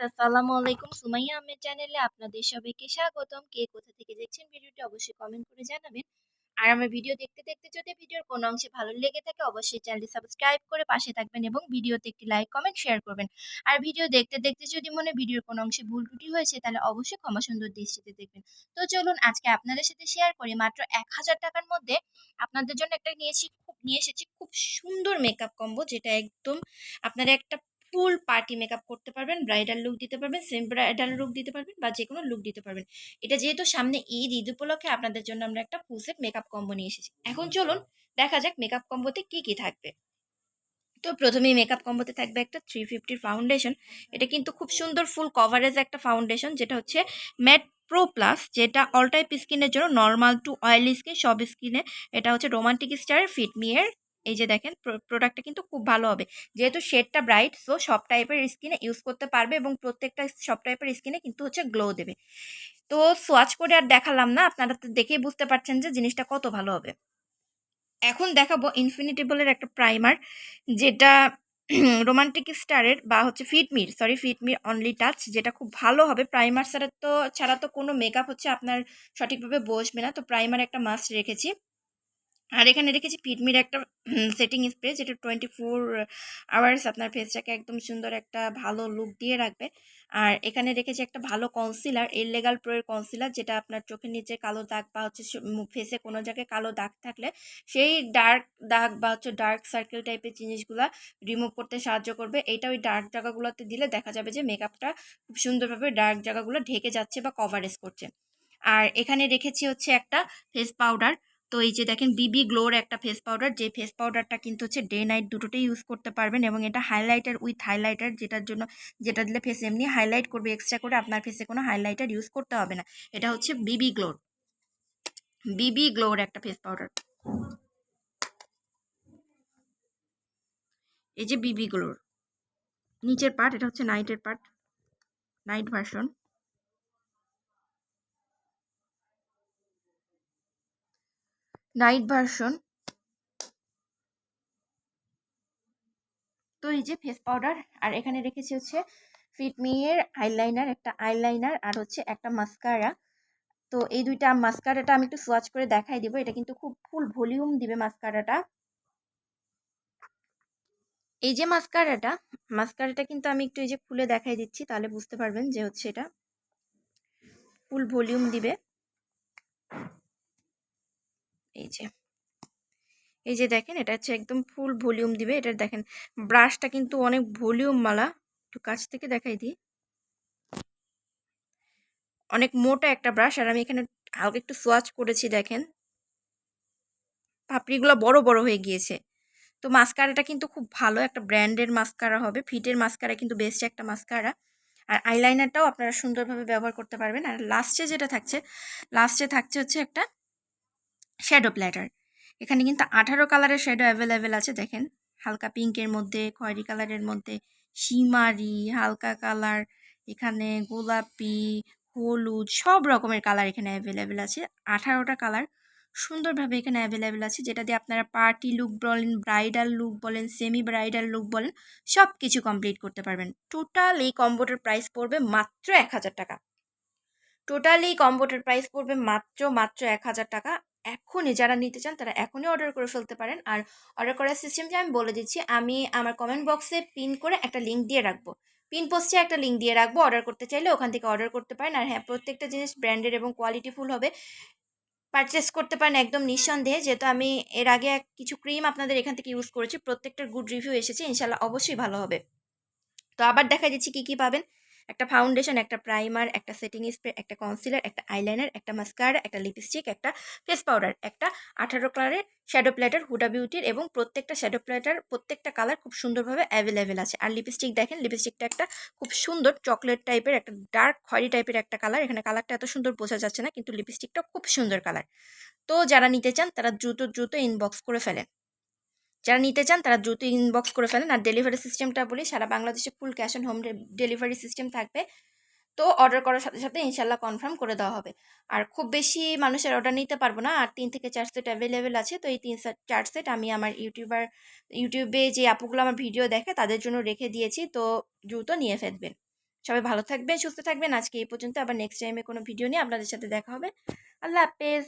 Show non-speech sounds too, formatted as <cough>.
আসসালামু আলাইকুম। সুমাইয়া আহমেদ চ্যানেলে আপনাদের সবাইকে স্বাগতম। কে কোথা থেকে দেখছেন ভিডিওটি অবশ্যই কমেন্ট করে জানাবেন। আর আমার ভিডিও দেখতে দেখতে যদি ভিডিওর কোনো অংশে ভালো লেগে থাকে, অবশ্যই চ্যানেলটি সাবস্ক্রাইব করে পাশে থাকবেন এবং ভিডিওতে একটি লাইক কমেন্ট শেয়ার করবেন। আর ভিডিও দেখতে দেখতে যদি মনে ভিডিওর কোনো অংশে ভুল ত্রুটি হয়েছে, তাহলে অবশ্যই ক্ষমা সুন্দর দৃষ্টিতে দেখবেন। তো চলুন আজকে আপনাদের সাথে শেয়ার করি। মাত্র এক হাজার টাকার মধ্যে আপনাদের জন্য একটা নিয়েছি, খুব, নিয়ে এসেছি খুব সুন্দর মেকআপ কম্বো যেটা একদম আপনারা একটা ফুল পার্টি মেকআপ করতে পারবেন ব্রাইডাল লুক দিতে পারবেন সেম ব্রাইডাল লুক দিতে পারবেন বা যে কোনো লুক দিতে পারবেন। এটা যেহেতু সামনে ঈদ ঈদ উপলক্ষে আপনাদের জন্য আমরা একটা ফুল সেট মেকআপ কম্বো নিয়ে এসেছি। এখন চলুন দেখা যাক মেকআপ কম্বোতে কি কি থাকবে। তো প্রথমেই মেকআপ কম্বোতে থাকবে একটা থ্রি ফিফটির ফাউন্ডেশন এটা কিন্তু খুব সুন্দর ফুল কভারেজ একটা ফাউন্ডেশন যেটা হচ্ছে ম্যাট প্রো প্লাস যেটা অল টাইপ স্কিনের জন্য নর্মাল টু অয়েলি স্কিন সব স্কিনে এটা হচ্ছে রোমান্টিক স্টারের ফিটমিয়ের এই যে দেখেন প্রোডাক্টটা কিন্তু খুব ভালো হবে। যেহেতু শেডটা ব্রাইট সো সব টাইপের স্কিনে ইউজ করতে পারবে এবং প্রত্যেকটা সব টাইপের স্কিনে কিন্তু হচ্ছে গ্লো দেবে। তো সোয়াচ করে আর দেখালাম না, আপনারা তো দেখেই বুঝতে পারছেন যে জিনিসটা কত ভালো হবে। এখন দেখাবো ইনফিনিটেবলের একটা প্রাইমার যেটা <clears throat> রোমান্টিক স্টারের বা হচ্ছে ফিটমির সরি ফিটমির অনলি টাচ যেটা খুব ভালো হবে। প্রাইমার ছাড়া তো ছাড়া তো কোনো মেকআপ হচ্ছে আপনার সঠিকভাবে বসবে না, তো প্রাইমার একটা মাস্ট রেখেছি। আর এখানে রেখেছি পিটমির একটা সেটিং স্প্রে যেটা টোয়েন্টি ফোর আওয়ার্স আপনার ফেসটাকে একদম সুন্দর একটা ভালো লুক দিয়ে রাখবে। আর এখানে রেখেছি একটা ভালো কনসিলার এর লেগাল প্রোয়ের কনসিলার যেটা আপনার চোখের নিচে কালো দাগ বা হচ্ছে ফেসে কোনো জায়গায় কালো দাগ থাকলে সেই ডার্ক দাগ বা হচ্ছে ডার্ক সার্কেল টাইপের জিনিসগুলো রিমুভ করতে সাহায্য করবে। এটা ওই ডার্ক জায়গাগুলোতে দিলে দেখা যাবে যে মেকআপটা খুব সুন্দরভাবে ডার্ক জায়গাগুলো ঢেকে যাচ্ছে বা কভারেজ করছে। আর এখানে রেখেছি হচ্ছে একটা ফেস পাউডার তো এই যে দেখেন বিবি গ্লোর একটা ফেস পাউডার যে ফেস পাউডারটা কিন্তু হচ্ছে ডে নাইট দুটোতেই ইউজ করতে পারবেন এবং এটা হাইলাইটার উইথ হাইলাইটার যেটার জন্য, যেটা দিলে ফেস এমনি হাইলাইট করবে এক্সট্রা করে আপনার ফেসে কোনো হাইলাইটার ইউজ করতে হবে না। এটা হচ্ছে বিবি গ্লোর বিবি গ্লোর একটা ফেস পাউডার এই যে বিবি গ্লোর নিচের পার্ট এটা হচ্ছে নাইটের part night version night version. তো এই যে ফেস পাউডার, আর এখানে রেখেছি হচ্ছে ফিটমিয়ের আইলাইনার, একটা আইলাইনার আর হচ্ছে একটা মাস্কারা। তো এই দুইটা মাস্কারাটা আমি একটু সোয়াচ করে দেখাই দিব, এটা কিন্তু খুব ফুল ভলিউম দিবে মাস্কারাটা। এই যে মাস্কারাটা মাস্কারাটা কিন্তু আমি একটু এই যে খুলে দেখাই দিচ্ছি, তাহলে বুঝতে পারবেন যে হচ্ছে এটা ফুল ভলিউম দিবে। এই যে। এই যে দেখেন, এটা হচ্ছে একদম ফুল ভলিউম দিবে। এটা দেখেন ব্রাশটা কিন্তু অনেক ভলিউম মালা। একটু কাছ থেকে দেখাই দিই। অনেক মোটা একটা ব্রাশ আর আমি এখানে হালকা একটু সোয়াচ করেছি, দেখেন। পাপড়িগুলো বড় বড় হয়ে গিয়েছে। তো মাস্কারাটা কিন্তু খুব ভালো একটা ব্র্যান্ডের মাস্কারা হবে। ফিটের মাস্কারা কিন্তু বেস্ট একটা মাস্কারা আর আইলাইনারটাও আপনারা সুন্দরভাবে ব্যবহার করতে পারবেন। আর লাস্টে যেটা থাকছে লাস্টে থাকছে হচ্ছে একটা শ্যাডো প্ল্যাটার এখানে কিন্তু আঠারো কালারের শ্যাডো অ্যাভেলেবেল আছে, দেখেন। হালকা পিঙ্কের মধ্যে, খয়েরি কালারের মধ্যে। সিমারি হালকা কালার এখানে গোলাপি, হলুদ, সব রকমের কালার এখানে অ্যাভেলেবেল আছে। আঠারোটা কালার সুন্দরভাবে এখানে অ্যাভেলেবেল আছে, যেটা দিয়ে আপনারা পার্টি লুক বলেন ব্রাইডাল লুক বলেন সেমি ব্রাইডাল লুক বলেন সব কিছু কমপ্লিট করতে পারবেন। টোটাল এই কম্বোটার প্রাইস পড়বে মাত্র এক হাজার টাকা। টোটাল এই কম্বোটার প্রাইস পড়বে মাত্র মাত্র এক হাজার টাকা। এখনই যারা নিতে চান তারা এখনই অর্ডার করে ফেলতে পারেন। আর অর্ডার করার সিস্টেমটা আমি বলে দিচ্ছি, আমি আমার কমেন্ট বক্সে পিন করে একটা লিঙ্ক দিয়ে রাখব। পিন পোস্টে একটা লিঙ্ক দিয়ে রাখব অর্ডার করতে চাইলে ওখান থেকে অর্ডার করতে পারেন। আর হ্যাঁ প্রত্যেকটা জিনিস ব্র্যান্ডেড এবং কোয়ালিটিফুল হবে। পারচেস করতে পারেন একদম নিঃসন্দেহে। যেহেতু আমি এর আগে কিছু ক্রিম আপনাদের এখান থেকে ইউজ করেছি, প্রত্যেকটার গুড রিভিউ এসেছে ইনশাল্লাহ অবশ্যই ভালো হবে। তো আবার দেখা দিচ্ছি কী কী পাবেন। একটা ফাউন্ডেশন একটা প্রাইমার একটা সেটিং স্প্রে একটা কনসিলার একটা আইলাইনার একটা মাস্কারা একটা লিপস্টিক একটা ফেস পাউডার একটা আঠারো কালারের শ্যাডো প্ল্যাটার হুডা বিউটির এবং প্রত্যেকটা শ্যাডো প্ল্যাটার প্রত্যেকটা কালার খুব সুন্দরভাবে অ্যাভেলেবেল আছে। আর লিপস্টিক দেখেন লিপস্টিকটা একটা খুব সুন্দর চকলেট টাইপের একটা ডার্ক খয়েরি টাইপের একটা কালার এখানে কালারটা এত সুন্দর বোঝা যাচ্ছে না, কিন্তু লিপস্টিকটা খুব সুন্দর কালার তো যারা নিতে চান, তারা দ্রুত দ্রুত ইনবক্স করে ফেলেন। যারা নিতে চান, তারা দ্রুত ইনবক্স করে ফেলেন। আর ডেলিভারি সিস্টেমটা বলি, সারা বাংলাদেশে full cash on home delivery system থাকবে। তো অর্ডার করার সাথে সাথে ইনশাল্লাহ কনফার্ম করে দেওয়া হবে। আর খুব বেশি মানুষের অর্ডার নিতে পারব না। আর তিন থেকে চার সেট অ্যাভেলেবেল আছে। তো এই তিন চার সেট আমি আমার ইউটিউবার ইউটিউবে যে আপুগুলো আমার ভিডিও দেখে, তাদের জন্য রেখে দিয়েছি। তো দ্রুত নিয়ে ফেলবেন। সবাই ভালো থাকবেন, সুস্থ থাকবেন। আজকে এই পর্যন্ত। আবার নেক্সট টাইমে কোনো ভিডিও নিয়ে আপনাদের সাথে দেখা হবে। আল্লাহ হাফেজ।